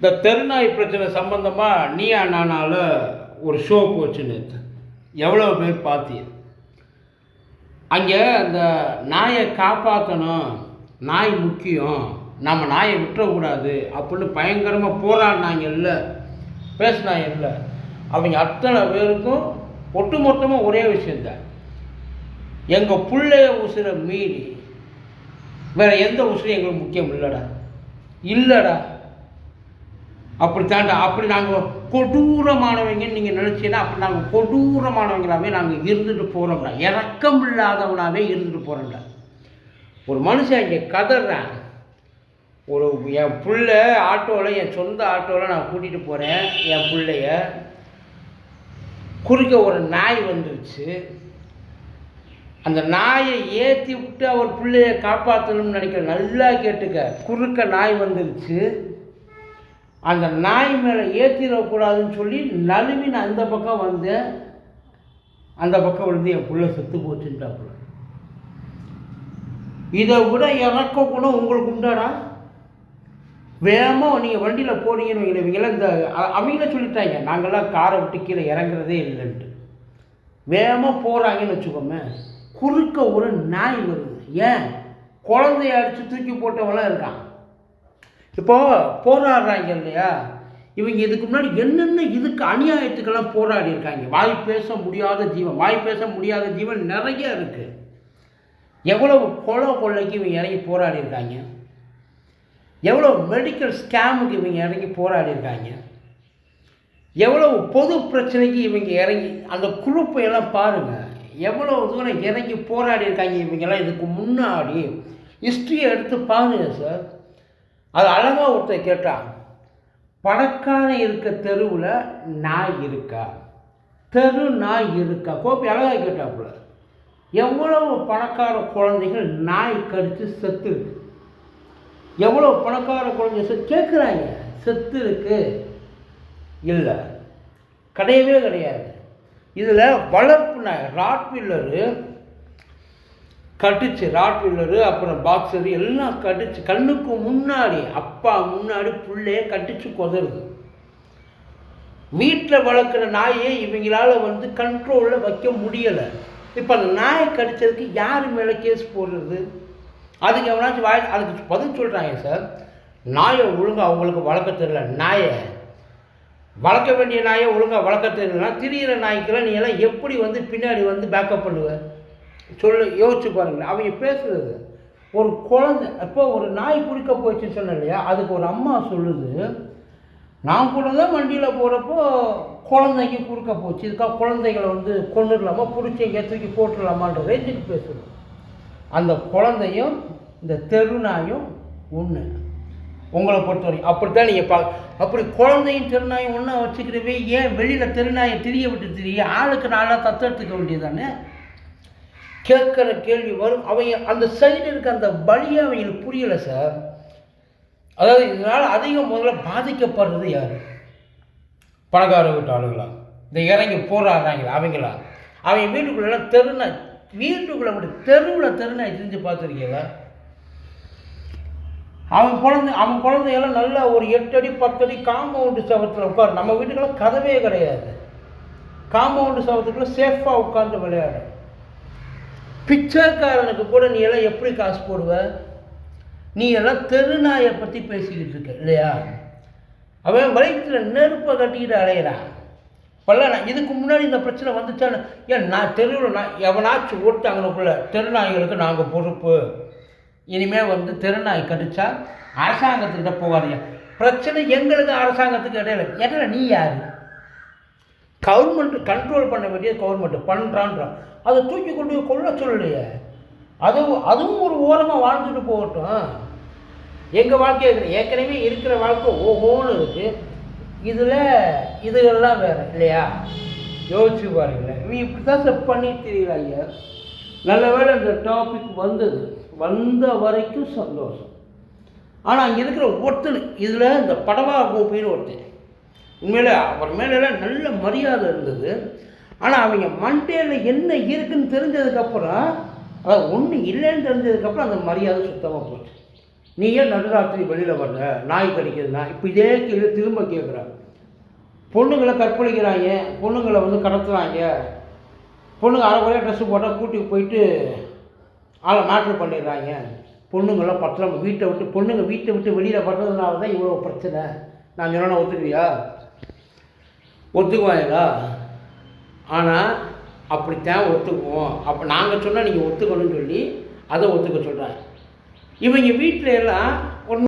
இந்த தெருநாய் பிரச்சனை சம்பந்தமாக நீயா நானால ஒரு ஷோ போச்சு நேற்று எவ்வளோ பேர் பார்த்தீங்க அங்கே அந்த நாயை காப்பாற்றணும் நாய் முக்கியம் நம்ம நாயை விட்டுறக்கூடாது அப்படின்னு பயங்கரமாக போராடினாங்க இல்லை பேசினாங்க இல்லை அவங்க அத்தனை பேருக்கும் ஒட்டுமொத்தமாக ஒரே விஷயந்தான் எங்கள் பிள்ளைய உசுரை மீறி வேறு எந்த உசுரும் எங்களுக்கு முக்கியம் இல்லைடா. இல்லைடா. அப்படித்தாண்டா அப்படி நாங்கள் கொடூரமானவங்கன்னு நீங்கள் நினச்சீங்கன்னா அப்படி நாங்கள் கொடூரமானவங்களாவே நாங்கள் இருந்துட்டு போகிறோம்டா இறக்கம் இல்லாதவனாவே இருந்துட்டு போகிறோம்டா ஒரு மனுஷன் இங்கே கதறான். ஒரு என் பிள்ளை ஆட்டோவில் என் சொந்த ஆட்டோவில் நான் கூட்டிகிட்டு போகிறேன் என் பிள்ளைய குறுக்க ஒரு நாய் வந்துருச்சு. அந்த நாயை ஏற்றி விட்டு அவர் பிள்ளைய காப்பாற்றணும்னு நினைக்கிற நல்லா கேட்டுக்க. குறுக்க நாய் வந்துருச்சு. அந்த நாய் மேலே ஏற்றிடக்கூடாதுன்னு சொல்லி நழுவி நான் அந்த பக்கம் வந்தேன் அந்த பக்கம் விழுந்து என் பிள்ள செத்து போச்சுட்டாப்புல இதை விட இறக்க குணம் உங்களுக்கு உண்டாடா? வேகமாக நீங்கள் வண்டியில் போனீங்கன்னு வைங்களேன் இந்த அ- அவங்களே சொல்லிட்டாங்க நாங்கள்லாம் காரை விட்டு கீழே இறங்குறதே இல்லைன்ட்டு. வேகமாக போகிறாங்கன்னு வச்சுக்கோமே குறுக்க ஒரு நாய் வருது. ஏன்? குழந்தைய அடித்து தூக்கி போட்டவங்களாம் இருக்கான். இப்போ போராடுறாங்க இல்லையா? இவங்க இதுக்கு முன்னாடி என்னென்ன இதுக்கு அநியாயத்துக்கெல்லாம் போராடி இருக்காங்க? வாய் பேச முடியாத ஜீவன் வாய் பேச முடியாத ஜீவன் நிறைய இருக்குது எவ்வளவு கொலை கொள்ளைக்கு இவங்க இறங்கி போராடி இருக்காங்க? எவ்வளோ மெடிக்கல் ஸ்கேமுக்கு இவங்க இறங்கி போராடி இருக்காங்க? எவ்வளவு பொது பிரச்சனைக்கு இவங்க இறங்கி அந்த குரூப்பை எல்லாம் பாருங்கள் எவ்வளோ தூரம் இறங்கி போராடி இருக்காங்க இவங்கெல்லாம் இதுக்கு முன்னாடி? ஹிஸ்ட்ரியை எடுத்து பாருங்கள் சார் அது அழகாக ஒருத்தர் கேட்டான் பணக்காரன் இருக்க தெருவில் நாய் இருக்கா? தெரு நாய் இருக்கா? கோப்பி அழகாக கேட்டாப்புல எவ்வளவு பணக்கார குழந்தைகள் நாய் கடித்து செத்து இருக்கு? எவ்வளோ பணக்கார குழந்தைங்க செத்து கேட்குறாங்க செத்து இருக்கு. இல்லை கிடையவே கிடையாது. இதில் வளர்ப்பு நாய் ராட்வில்லரு கட்டுச்சு ராட்வில்லரு அப்புறம் பாக்ஸரு எல்லாம் கடிச்சு கண்ணுக்கு முன்னாடி அப்பா முன்னாடி பிள்ளைய கட்டிச்சு கொதருது வீட்டில் வளர்க்குற நாயை இவங்களால வந்து கண்ட்ரோலில் வைக்க முடியலை. இப்போ அந்த நாயை கடிச்சதுக்கு யார் மேலே கேஸ் போடுறது? அதுக்கு எவனாச்சும் வாய் அதுக்கு பதில் சொல்கிறாங்க சார் நாயை ஒழுங்காக அவங்களுக்கு வளர்க்க தெரியல. நாயை வளர்க்க வேண்டிய நாயை ஒழுங்காக வளர்க்க தெரியலனா திரியிற நாய்க்கெல்லாம் நீ எல்லாம் எப்படி வந்து பின்னாடி வந்து பேக்கப் பண்ணுவேன் சொல்லு யோசிச்சு பாருங்களேன். அவங்க பேசுறது ஒரு குழந்தை இப்போ ஒரு நாய் குடிக்க போச்சுன்னு சொன்னேன் இல்லையா? அதுக்கு ஒரு அம்மா சொல்லுது நான் கூட தான் வண்டியில் போகிறப்போ குழந்தைக்கு குறுக்க போச்சு. இதுக்காக குழந்தைகளை வந்து கொண்டுடலாமா பிடிச்சி எங்கேயா தூக்கி போட்டுடலாமான்ற ரேஞ்சுக்கு பேசுது. அந்த குழந்தையும் இந்த தெருநாயும் ஒன்று உங்களை பொறுத்தவரைக்கும் அப்படித்தான் நீங்கள் பா அப்படி குழந்தையும் தெருநாயும் ஒன்றா வச்சுக்கிறவே ஏன் வெளியில் தெருநாயை திரிய விட்டு திரிய ஆளுக்கு நாளாக தத்தெடுத்துக்க வேண்டியதானே கேட்குற கேள்வி வரும். அவங்க அந்த சைடு இருக்க அந்த வழியை அவங்களுக்கு புரியலை சார். அதாவது இதனால் அதிகம் முதல்ல பாதிக்கப்படுறது யார்? பணக்கார வீட்டு ஆளுங்களா இந்த இறங்கி போராடுறாங்களா அவங்களா? அவங்க வீட்டுக்குள்ளெல்லாம் தெருனா வீட்டுக்குள்ளே விட்டு தெருவில் தெருநாய் தெரிஞ்சு பார்த்துருக்கீங்களா? அவன் குழந்தை அவன் குழந்தையெல்லாம் நல்லா ஒரு எட்டு அடி பத்து அடி காம்பவுண்டு சவத்தில் உட்காரு. நம்ம வீட்டுக்கெல்லாம் கதவே கிடையாது. காம்பவுண்டு சவத்துக்குள்ளே சேஃபாக உட்காந்து விளையாடும். பிச்சைக்காரனுக்கு கூட நீ எல்லாம் எப்படி காசு போடுவ? நீ எல்லாம் தெருநாயை பற்றி பேசிக்கிட்டு இருக்க இல்லையா? அவன் வயிற்றில் நெருப்பை கட்டிக்கிட்டு அலையிறான் பல்ல இதுக்கு முன்னாடி இந்த பிரச்சனை வந்துச்சான்னு ஏன் நான் தெருவில் நான் எவனாச்சும் ஓட்டாங்கனுக்குள்ள தெருநாய்களுக்கு நாங்கள் பொறுப்பு. இனிமேல் வந்து தெருநாய் கடிச்சா அரசாங்கத்துக்கிட்ட போகாதீங்க. பிரச்சனை எங்களுக்கு அரசாங்கத்துக்கு இடையில. இடையில நீ யார்? கவர்மெண்ட் கண்ட்ரோல் பண்ண வேண்டியது கவர்மெண்ட் பண்ணுறான்றான் அதை தூக்கி கொண்டு போய் கொள்ள சொல்லலையே. அது அதுவும் ஒரு ஓரமாக வாழ்ந்துட்டு போகட்டும். எங்கள் வாழ்க்கை இருக்குது ஏற்கனவே இருக்கிற வாழ்க்கை ஓஹோன்னு இருக்குது இதில் இதுகள்லாம் வேறு இல்லையா? யோசிச்சு பாருங்களேன். நீ இப்படி தான் செப் பண்ணி தெரியல ஐயா? நல்ல வேளை இந்த டாபிக் வந்தது. வந்த வரைக்கும் சந்தோஷம். ஆனால் அங்கே இருக்கிற ஒருத்தன் இதில் இந்த படவா கோபின்னு ஒருத்தன். உண்மையில் அவர் மேலெல்லாம் நல்ல மரியாதை இருந்தது. ஆனால் அவங்க மண்டையில் என்ன இருக்குன்னு தெரிஞ்சதுக்கப்புறம் அதாவது ஒன்றும் இல்லைன்னு தெரிஞ்சதுக்கப்புறம் அந்த மரியாதை சுத்தமாக போச்சு. நீ ஏன் நடுராத்திரி வெளியில் வர்ற? நாய் கடிக்கிறதுனா இப்போ இதே கேள்வி திரும்ப கேட்குறாங்க பொண்ணுங்களை கற்பழிக்கிறாங்க பொண்ணுங்களை வந்து கடத்துறாங்க. பொண்ணுங்க அரை குறையாக ட்ரெஸ்ஸு போட்டால் கூட்டிகிட்டு போயிட்டு ஆளை மேட்ரு பண்ணிடுறாங்க. பொண்ணுங்களாம் பத்திரம் வீட்டை விட்டு பொண்ணுங்க வீட்டை விட்டு வெளியில் வர்றதுனால தான் இவ்வளோ பிரச்சனை. நான் சொன்னால் ஒத்துக்குவியா? ஒத்துக்குவாங்களா ஆனால் அப்படித்தான் ஒத்துக்குவோம். அப்போ நாங்கள் சொன்னால் நீங்கள் ஒத்துக்கணும்னு சொல்லி அதை ஒத்துக்க சொல்கிறாங்க இவங்க வீட்டில எல்லாம்